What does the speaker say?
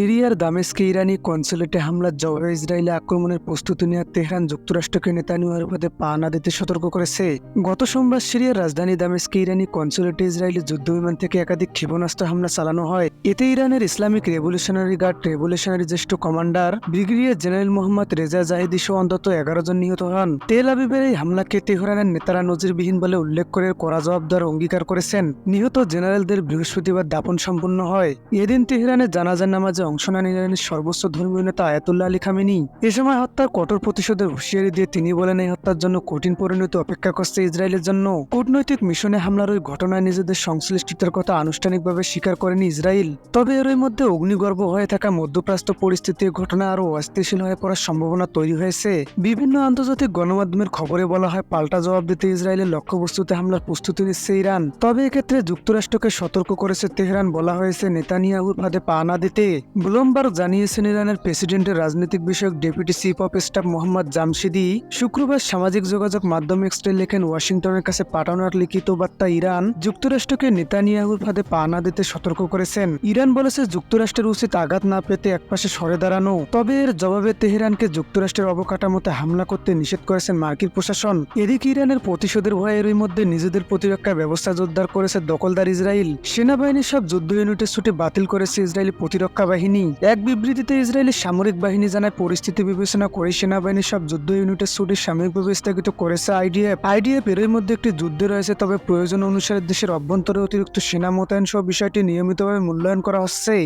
সিরিয়ার দামেস্কে ইরানি কনসুলেটে হামলার জবাবে ইসরায়েলি আক্রমণের প্রস্তুতি নেওয়া তেহরান যুক্তরাষ্ট্রকে নেতানিয়ার পদে পা না দিতে সতর্ক করেছে। গত সোমবার সিরিয়ার রাজধানী দামেস্কে ইরানি কনসুলেটে ইসরায়েলি যুদ্ধবিমান থেকে একাধিক ক্ষেপণাস্ত্র হামলা চালানো হয়। এতে ইরানের ইসলামিক রেভলিউশনারি গার্ড, রেভলিউশনারি জ্যেষ্ঠ commander, brigadier general Mohammad Reza Zahedi সহ অন্তত এগারো জন নিহত হন। তেল আবিবের এই হামলাকে তেহরানের নেতারা নজিরবিহীন বলে উল্লেখ করে করা জবাব দেওয়ার অঙ্গীকার করেছেন। নিহত জেনারেলদের বৃহস্পতিবার দাপন সম্পন্ন হয়। এদিন তেহরানে জানাজার নামাজে অংশ নেন ইরানের সর্বোচ্চ ধর্মীয় নেতা আয়াতুল্লাহ আলী খামেনি? এ সময় হত্যার কঠোর প্রতিশোধের হুঁশিয়ারি দিয়ে তিনি বলেন, এই হত্যার জন্য কঠিন পরিণতি অপেক্ষা করছে ইসরায়েলের জন্য। কূটনৈতিক মিশনে হামলার ওই ঘটনায় নিজেদের সংশ্লিষ্টতার কথা আনুষ্ঠানিকভাবে স্বীকার করেনি ইসরায়েল। তবে এরই মধ্যে অগ্নিগর্ভ হয়ে থাকা মধ্যপ্রাচ্য পরিস্থিতির ঘটনা আরও অস্থিতিশীল হয়ে পড়ার সম্ভাবনা তৈরি হয়েছে। বিভিন্ন আন্তর্জাতিক গণমাধ্যমের খবরে বলা হয়, পাল্টা জবাব দিতে ইসরায়েলের লক্ষ্যবস্তুতে হামলার প্রস্তুতি নিচ্ছে ইরান। তবে এক্ষেত্রে যুক্তরাষ্ট্রকে সতর্ক করেছে তেহরান, বলা হয়েছে, নেতানিয়াহুর ফাঁদে পা না দিতে। ব্লুমবার্গ জানিয়েছেন ইরানের প্রেসিডেন্টের রাজনৈতিক বিষয়ক deputy chief of staff Mohammad Jamshidi শুক্রবার সামাজিক যোগাযোগ মাধ্যম এক্সট্রে লেখেন ওয়াশিংটনের কাছে পাঠানোর লিখিত বার্তা ইরান যুক্তরাষ্ট্রকে নেতানিয়াহুর ফাঁদে পা না দিতে সতর্ক করেছেন। ইরান বলেছে যুক্তরাষ্ট্রের উচিত আঘাত না পেতে একপাশে সরে দাঁড়ানো। তবে এর জবাবে তেহরানকে যুক্তরাষ্ট্রের অবকাঠামোতে হামলা করতে নিষেধ করেছেন মার্কিন প্রশাসন। এদিকে ইরানের প্রতিশোধের ভয়ে এরই মধ্যে নিজেদের প্রতিরক্ষা ব্যবস্থা জোরদার করেছে দখলদার ইসরায়েল। সেনাবাহিনীর সব যুদ্ধ ইউনিটের ছুটি বাতিল করেছে ইসরায়েলি প্রতিরক্ষা বাহিনী। এক বিবৃতিতে ইসরায়েলের সামরিক বাহিনী জানায়, পরিস্থিতি বিবেচনা করে সেনাবাহিনী সব যুদ্ধ ইউনিটের ছুটি সাময়িকভাবে স্থগিত করেছে আইডিএফ। আইডিএফ এরই মধ্যে একটি যুদ্ধ রয়েছে, তবে প্রয়োজন অনুসারে দেশের অভ্যন্তরে অতিরিক্ত সেনা মোতায়েন সহ বিষয়টি নিয়মিতভাবে মূল্যায়ন করা হচ্ছে।